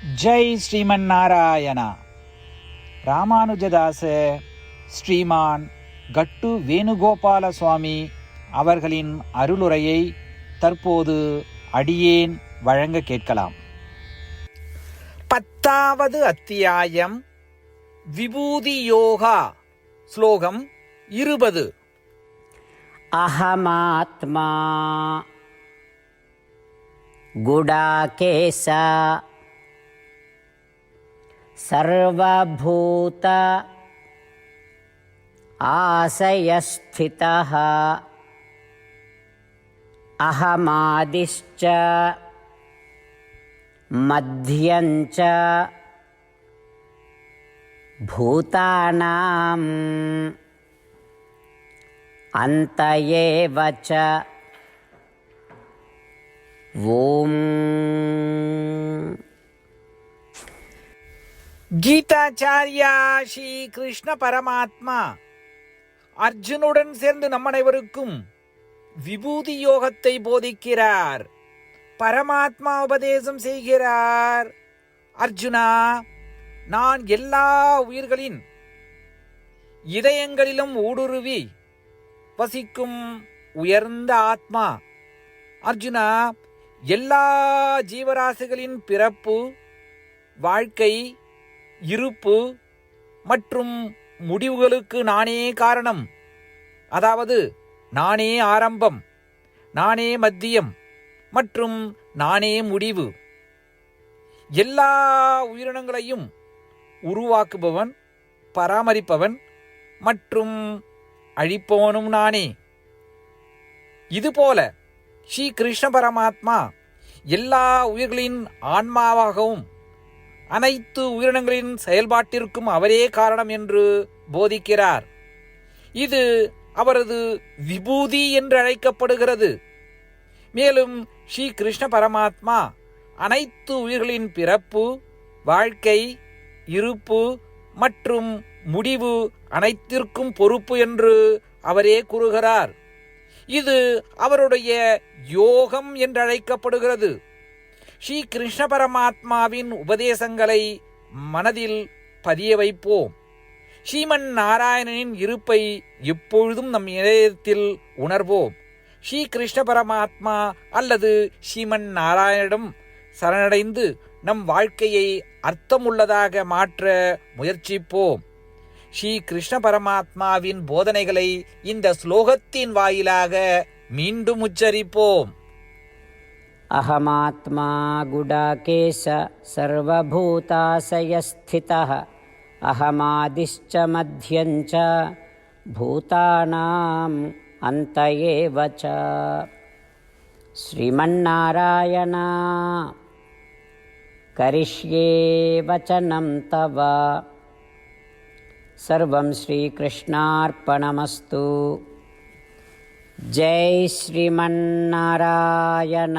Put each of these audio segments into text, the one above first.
ஜெய் ஸ்ரீமன் நாராயணா ராமானுஜதாச ஸ்ரீமான் கட்டு வேணுகோபால சுவாமி அவர்களின் அருளுரையை தற்போது அடியேன் வழங்க கேட்கலாம். பத்தாவது அத்தியாயம் விபூதி யோகா ஸ்லோகம் இருபது. அகமாத்மா குடாகேசா. सर्वभूत आशयस्थितः अहमादिश्च मध्यञ्च भूतानाम् अन्त एव च ॐ கீதாச்சாரியா ஸ்ரீ கிருஷ்ண பரமாத்மா. அர்ஜுனுடன் சேர்ந்து நம் அனைவருக்கும் விபூதி யோகத்தை போதிக்கிறார். பரமாத்மா உபதேசம் செய்கிறார். அர்ஜுனா நான் எல்லா உயிர்களின் இதயங்களிலும் ஊடுருவி வசிக்கும் உயர்ந்த ஆத்மா. அர்ஜுனா எல்லா ஜீவராசிகளின் பிறப்பு வாழ்க்கை இருப்பு மற்றும் முடிவுகளுக்கு நானே காரணம். அதாவது நானே ஆரம்பம் நானே மத்தியம் மற்றும் நானே முடிவு. எல்லா உயிரினங்களையும் உருவாக்குபவன் பராமரிப்பவன் மற்றும் அழிப்பவனும் நானே. இதுபோல ஸ்ரீ கிருஷ்ண பரமாத்மா எல்லா உயிர்களின் ஆன்மாவாகவும் அனைத்து உயிரினங்களின் செயல்பாட்டிற்கும் அவரே காரணம் என்று போதிக்கிறார். இது அவரது விபூதி என்று அழைக்கப்படுகிறது. மேலும் ஸ்ரீ கிருஷ்ண பரமாத்மா அனைத்து உயிர்களின் பிறப்பு வாழ்க்கை இருப்பு மற்றும் முடிவு அனைத்திற்கும் பொறுப்பு என்று அவரே கூறுகிறார். இது அவருடைய யோகம் என்று அழைக்கப்படுகிறது. ஸ்ரீ கிருஷ்ண பரமாத்மாவின் உபதேசங்களை மனதில் பதிய வைப்போம். ஸ்ரீமன் நாராயணனின் இருப்பை எப்பொழுதும் நம் இதயத்தில் உணர்வோம். ஸ்ரீ கிருஷ்ண பரமாத்மா அல்லது ஸ்ரீமன் நாராயணிடம் சரணடைந்து நம் வாழ்க்கையை அர்த்தமுள்ளதாக மாற்ற முயற்சிப்போம். ஸ்ரீ கிருஷ்ண பரமாத்மாவின் போதனைகளை இந்த ஸ்லோகத்தின் வாயிலாக மீண்டும் உச்சரிப்போம். अहमात्मा गुडाकेश सर्वभूताशयस्थितः। अहमादिश्च मध्यञ्च भूतानाम् अन्त एव च। श्रीमन्नारायण करिष्ये वचनं तव। सर्वं श्रीकृष्णार्पणमस्तु। जय श्रीमन्नारायण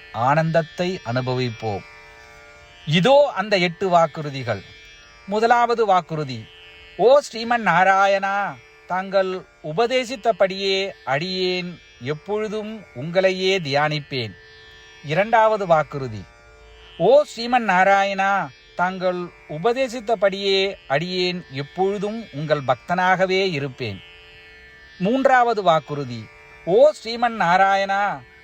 ஆனந்தத்தை அனுபவிப்போம். இதோ அந்த எட்டு வாக்குறுதிகள். முதலாவது வாக்குறுதி ஓ ஸ்ரீமன் நாராயணா தாங்கள் உபதேசித்தபடியே அடியேன் எப்பொழுதும் உங்களையே தியானிப்பேன். இரண்டாவது வாக்குறுதி ஓ ஸ்ரீமன் நாராயணா தாங்கள் உபதேசித்தபடியே அடியேன் எப்பொழுதும் உங்கள் பக்தனாகவே இருப்பேன். மூன்றாவது வாக்குறுதி ஓ ஸ்ரீமன் நாராயணா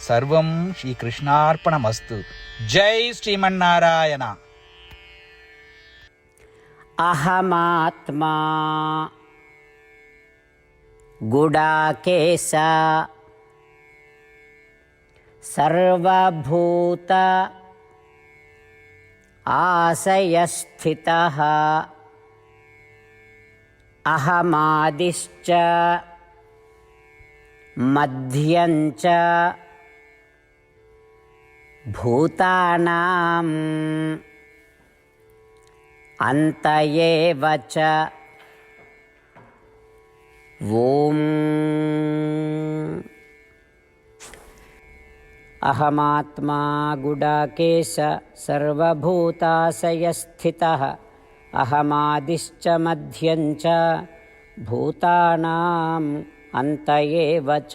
సర్వం శ్రీ కృష్ణార్పణ మస్తు జై శ్రీమన్నారాయణ. అహమాత్మా. గుడాకేశ. సర్వభూత. ఆశయస్థిత. అహమాదిశ్చ. మధ్యంచ. भूतानाम् अन्त एव च ॐ अहमात्मा गुडाकेश सर्वभूताशयस्थितः। अहमादिश्च मध्यञ्च भूतानाम् अन्त एव च